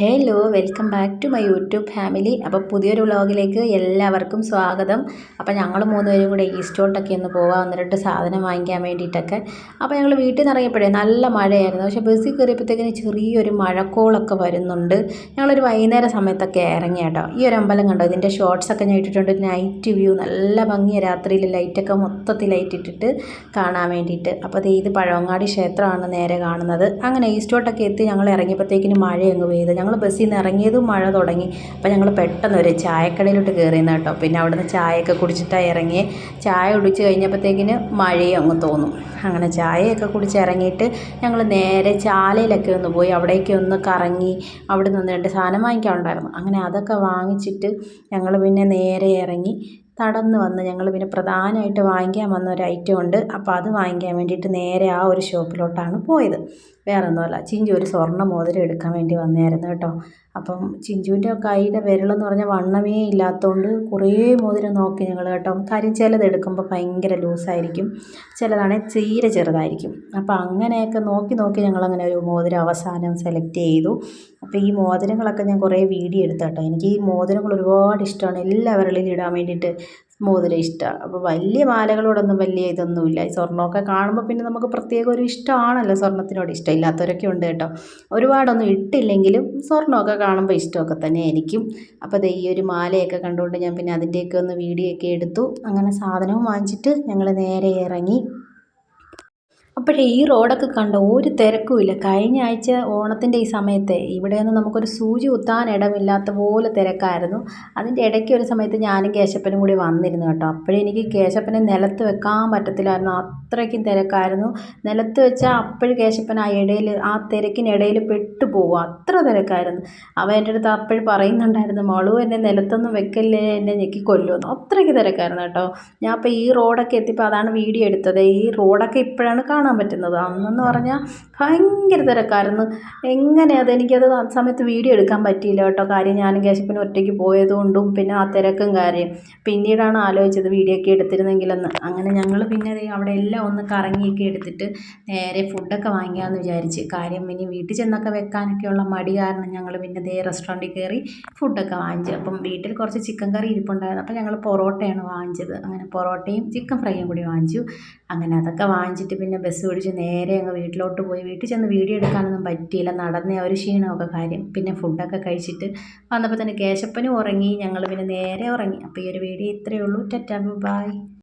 Hello welcome back to my YouTube family അപ്പോൾ പുതിയൊരു വ്ളോഗിലേക്ക് എല്ലാവർക്കും സ്വാഗതം. അപ്പോൾ ഞങ്ങൾ മൂന്നുപേരും കൂടെ ഈസ്റ്റോട്ടൊക്കെ ഒന്ന് പോകാം ഒന്ന് സാധനം വാങ്ങിക്കാൻ വേണ്ടിയിട്ടൊക്കെ. അപ്പോൾ ഞങ്ങൾ വീട്ടിൽ നിന്ന് ഇറങ്ങിയപ്പോഴേ നല്ല മഴയായിരുന്നു. പക്ഷേ ബസ്സിൽ കയറിയപ്പോഴത്തേക്കിന് ചെറിയൊരു മഴക്കോളൊക്കെ വരുന്നുണ്ട്. ഞങ്ങളൊരു വൈകുന്നേര സമയത്തൊക്കെ ഇറങ്ങി കേട്ടോ. ഈ ഒരു അമ്പലം കണ്ടോ? ഇതിന്റെ ഷോർട്സൊക്കെ ഞാൻ ഇട്ടിട്ടുണ്ട്. നൈറ്റ് വ്യൂ നല്ല ഭംഗിയ. രാത്രിയിൽ ലൈറ്റൊക്കെ മൊത്തത്തിൽ ലൈറ്റ് ഇട്ടിട്ട് കാണാൻ വേണ്ടിയിട്ട്. അപ്പോൾ ഇത് പഴവങ്ങാടി ക്ഷേത്രമാണ് നേരെ കാണുന്നത്. അങ്ങനെ ഈസ്റ്റോട്ടൊക്കെ എത്തി ഞങ്ങൾ ഇറങ്ങിയപ്പോഴത്തേക്കിന് മഴയങ്ങ് പെയ്ത്. ഞങ്ങൾ ബസ്സിൽ നിന്ന് ഇറങ്ങിയതും മഴ തുടങ്ങി. അപ്പോൾ ഞങ്ങൾ പെട്ടെന്ന് ഒരു ചായക്കടയിലോട്ട് കയറിയെന്ന് കേട്ടോ. പിന്നെ അവിടുന്ന് ചായയൊക്കെ കുടിച്ചിട്ടാണ് ഇറങ്ങി ചായ കുടിച്ച് കഴിഞ്ഞപ്പോഴത്തേക്കിന് മഴയും അങ്ങ് തോന്നും. അങ്ങനെ ചായയൊക്കെ കുടിച്ച് ഇറങ്ങിയിട്ട് ഞങ്ങൾ നേരെ ചാലയിലൊക്കെ ഒന്ന് പോയി അവിടേക്ക് ഒന്ന് കറങ്ങി അവിടെ നിന്ന് രണ്ട് സാധനം വാങ്ങിക്കാനുണ്ടായിരുന്നു. അങ്ങനെ അതൊക്കെ വാങ്ങിച്ചിട്ട് ഞങ്ങൾ പിന്നെ നേരെ ഇറങ്ങി നടന്ന് വന്ന് ഞങ്ങൾ പിന്നെ പ്രധാനമായിട്ട് വാങ്ങിക്കാൻ വന്ന ഒരു ഐറ്റം ഉണ്ട്. അപ്പോൾ അത് വാങ്ങിക്കാൻ വേണ്ടിയിട്ട് നേരെ ആ ഒരു ഷോപ്പിലോട്ടാണ് പോയത്. വേറെ ഒന്നുമല്ല ചിഞ്ചു ഒരു സ്വർണ മോതിരം എടുക്കാൻ വേണ്ടി വന്നായിരുന്നു കേട്ടോ. അപ്പം ചിഞ്ചുവിന്റെ കൈയുടെ വിരലെന്ന് പറഞ്ഞാൽ വണ്ണമേ ഇല്ലാത്തതുകൊണ്ട് കുറേ മോതിരം നോക്കി ഞങ്ങൾ കേട്ടോ. കാര്യം ചിലത് എടുക്കുമ്പോൾ ഭയങ്കര ലൂസായിരിക്കും. ചിലതാണെങ്കിൽ തീരെ ചെറുതായിരിക്കും. അപ്പം അങ്ങനെയൊക്കെ നോക്കി നോക്കി ഞങ്ങളങ്ങനെ ഒരു മോതിരം അവസാനം സെലക്ട് ചെയ്തു. അപ്പോൾ ഈ മോതിരങ്ങളൊക്കെ ഞാൻ കുറേ വീഡിയോ എടുത്തു കേട്ടോ. എനിക്ക് ഈ മോതിരങ്ങൾ ഒരുപാട് ഇഷ്ടമാണ്. എല്ലാ ഇടാൻ വേണ്ടിയിട്ട് മോതിരം ഇഷ്ടമാണ് അപ്പോൾ വലിയ മാലകളോടൊന്നും വലിയ ഇതൊന്നുമില്ല. ഈ സ്വർണമൊക്കെ കാണുമ്പോൾ പിന്നെ നമുക്ക് പ്രത്യേക ഒരു ഇഷ്ടമാണല്ലോ സ്വർണത്തിനോട് ഇഷ്ടം. ഇല്ലാത്തവരൊക്കെ ഉണ്ട് കേട്ടോ. ഒരുപാടൊന്നും ഇട്ടില്ലെങ്കിലും സ്വർണമൊക്കെ കാണുമ്പോൾ ഇഷ്ടമൊക്കെ തന്നെ എനിക്കും അപ്പോൾ ഈ ഒരു മാലയൊക്കെ കണ്ടുകൊണ്ട് ഞാൻ പിന്നെ അതിന്റെയൊക്കെ ഒന്ന് വീഡിയോ ഒക്കെ എടുത്തു. അങ്ങനെ സാധനവും വാങ്ങിച്ചിട്ട് ഞങ്ങൾ നേരെ ഇറങ്ങി അപ്പോഴേ ഈ റോഡൊക്കെ കണ്ടോ ഒരു തിരക്കുമില്ല. കഴിഞ്ഞ ആഴ്ച ഓണത്തിന്റെ ഈ സമയത്തെ നിന്ന് നമുക്കൊരു സൂചി കുത്താൻ ഇടമില്ലാത്ത പോലെ തിരക്കായിരുന്നു. അതിന്റെ ഇടയ്ക്ക് ഒരു സമയത്ത് ഞാനും കേശപ്പനും കൂടി വന്നിരുന്നു കേട്ടോ. അപ്പോഴേ എനിക്ക് കേശപ്പനെ നിലത്ത് വെക്കാൻ പറ്റത്തില്ലായിരുന്നു. അത്രയ്ക്കും തിരക്കായിരുന്നു. നിലത്ത് വെച്ചാൽ അപ്പോഴും കേശപ്പൻ ആ ഇടയിൽ ആ തിരക്കിനിടയിൽ പെട്ടു പോകും. അത്ര തിരക്കായിരുന്നു. അവൻ എന്റെ അടുത്ത് അപ്പോഴും പറയുന്നുണ്ടായിരുന്നു മോളു എന്നെ നിലത്തൊന്നും വെക്കല്ലേ എന്നെ ഞെക്കി കൊല്ലുമെന്ന് അത്രയ്ക്ക് തിരക്കായിരുന്നു കേട്ടോ. ഞാൻ അപ്പോൾ ഈ റോഡൊക്കെ എത്തിയപ്പോൾ അതാണ് വീഡിയോ എടുത്തത്. ഈ റോഡൊക്കെ ഇപ്പോഴാണ് കാണാൻ കാണാൻ പറ്റുന്നത്. അന്നെന്ന് പറഞ്ഞാൽ ഭയങ്കര തിരക്കായിരുന്നു. എങ്ങനെ അത് എനിക്കത് ആ സമയത്ത് വീഡിയോ എടുക്കാൻ പറ്റിയില്ല കേട്ടോ. കാര്യം ഞാനും കേശപ്പനും ഒറ്റയ്ക്ക് പോയതുകൊണ്ടും പിന്നെ ആ തിരക്കും കാര്യം. പിന്നീടാണ് ആലോചിച്ചത് വീഡിയോ ഒക്കെ എടുത്തിരുന്നെങ്കിലെന്ന്. അങ്ങനെ ഞങ്ങൾ പിന്നെ അവിടെ എല്ലാം ഒന്ന് കറങ്ങിയൊക്കെ എടുത്തിട്ട് നേരെ ഫുഡൊക്കെ വാങ്ങിക്കാമെന്ന് വിചാരിച്ച്. കാര്യം ഇനി വീട്ടിൽ ചെന്നൊക്കെ വെക്കാനൊക്കെയുള്ള മടി കാരണം ഞങ്ങൾ പിന്നെ ദേ റെസ്റ്റോറന്റിൽ കയറി ഫുഡൊക്കെ വാങ്ങിച്ചു. അപ്പം വീട്ടിൽ കുറച്ച് ചിക്കൻ കറി ഇരിപ്പുണ്ടായിരുന്നു. അപ്പം ഞങ്ങൾ പൊറോട്ടയാണ് വാങ്ങിച്ചത്. അങ്ങനെ പൊറോട്ടയും ചിക്കൻ ഫ്രൈയും കൂടി വാങ്ങിച്ചു. അങ്ങനെ അതൊക്കെ വാങ്ങിച്ചിട്ട് പിന്നെ ബസ് പിടിച്ച് നേരെ അങ്ങ് വീട്ടിലോട്ട് പോയി. വീട്ടിൽ ചെന്ന് വീഡിയോ എടുക്കാനൊന്നും പറ്റിയില്ല. നടന്ന ഒരു ക്ഷീണമൊക്കെ കാര്യം. പിന്നെ ഫുഡൊക്കെ കഴിച്ചിട്ട് വന്നപ്പോൾ തന്നെ കേശപ്പനും ഉറങ്ങി. ഞങ്ങൾ പിന്നെ നേരെ ഉറങ്ങി. അപ്പോൾ ഈ ഒരു വീഡിയോ ഇത്രയേ ഉള്ളൂ. Tata bye.